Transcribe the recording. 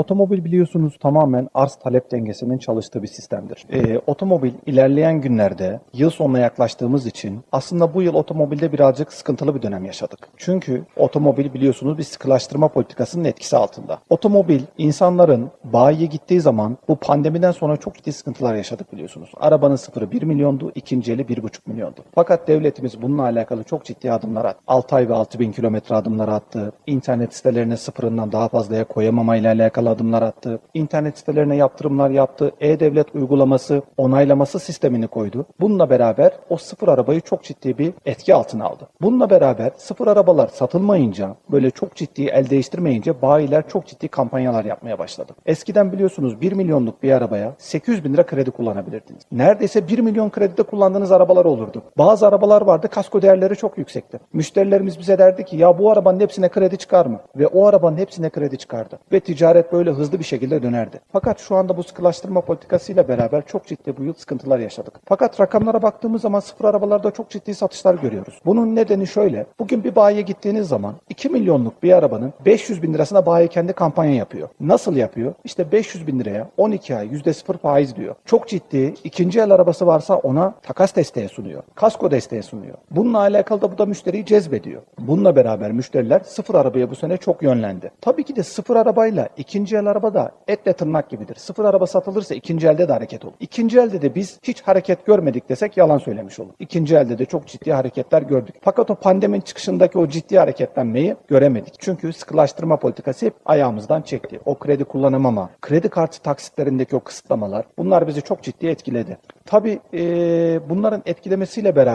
Otomobil biliyorsunuz tamamen arz talep dengesinin çalıştığı bir sistemdir. Ee, otomobil ilerleyen günlerde yıl sonuna yaklaştığımız için aslında bu yıl otomobilde birazcık sıkıntılı bir dönem yaşadık. Çünkü otomobil biliyorsunuz bir sıkılaştırma politikasının etkisi altında. Otomobil insanların bayiye gittiği zaman bu pandemiden sonra çok ciddi sıkıntılar yaşadık biliyorsunuz. Arabanın sıfırı 1 milyondu, ikinci eli 1,5 milyondu. Fakat devletimiz bununla alakalı çok ciddi adımlar attı. 6 ay ve 6 bin kilometre adımlar attı. İnternet sitelerine sıfırından daha fazlaya koyamama ile alakalı adımlar attı. İnternet sitelerine yaptırımlar yaptı. E-Devlet uygulaması, onaylaması sistemini koydu. Bununla beraber o sıfır arabayı çok ciddi bir etki altına aldı. Bununla beraber sıfır arabalar satılmayınca, böyle çok ciddi el değiştirmeyince bayiler çok ciddi kampanyalar yapmaya başladı. Eskiden biliyorsunuz 1 milyonluk bir arabaya 800 bin lira kredi kullanabilirdiniz. Neredeyse 1 milyon kredide kullandığınız arabalar olurdu. Bazı arabalar vardı kasko değerleri çok yüksekti. Müşterilerimiz bize derdi ki ya bu arabanın hepsine kredi çıkar mı? Ve o arabanın hepsine kredi çıkardı. Ve ticaret böyle hızlı bir şekilde dönerdi. Fakat şu anda bu sıkılaştırma politikasıyla beraber çok ciddi bu yıl sıkıntılar yaşadık. Fakat rakamlara baktığımız zaman sıfır arabalarda çok ciddi satışlar görüyoruz. Bunun nedeni şöyle. Bugün bir bayiye gittiğiniz zaman 2 milyonluk bir arabanın 500 bin lirasına bayi kendi kampanya yapıyor. Nasıl yapıyor? İşte 500 bin liraya 12 ay %0 faiz diyor. Çok ciddi ikinci el arabası varsa ona takas desteği sunuyor. Kasko desteği sunuyor. Bununla alakalı da bu da müşteriyi cezbediyor. Bununla beraber müşteriler sıfır arabaya bu sene çok yönlendi. Tabii ki de sıfır arabayla ikinci el araba da etle tırnak gibidir. Sıfır araba satılırsa ikinci elde de hareket olur. İkinci elde de biz hiç hareket görmedik desek yalan söylemiş olur. İkinci elde de çok ciddi hareketler gördük. Fakat o pandemin çıkışındaki o ciddi hareketlenmeyi göremedik. Çünkü sıkılaştırma politikası hep ayağımızdan çekti. O kredi kullanamama, kredi kartı taksitlerindeki o kısıtlamalar bunlar bizi çok ciddi etkiledi. Tabii eee, bunların etkilemesiyle beraber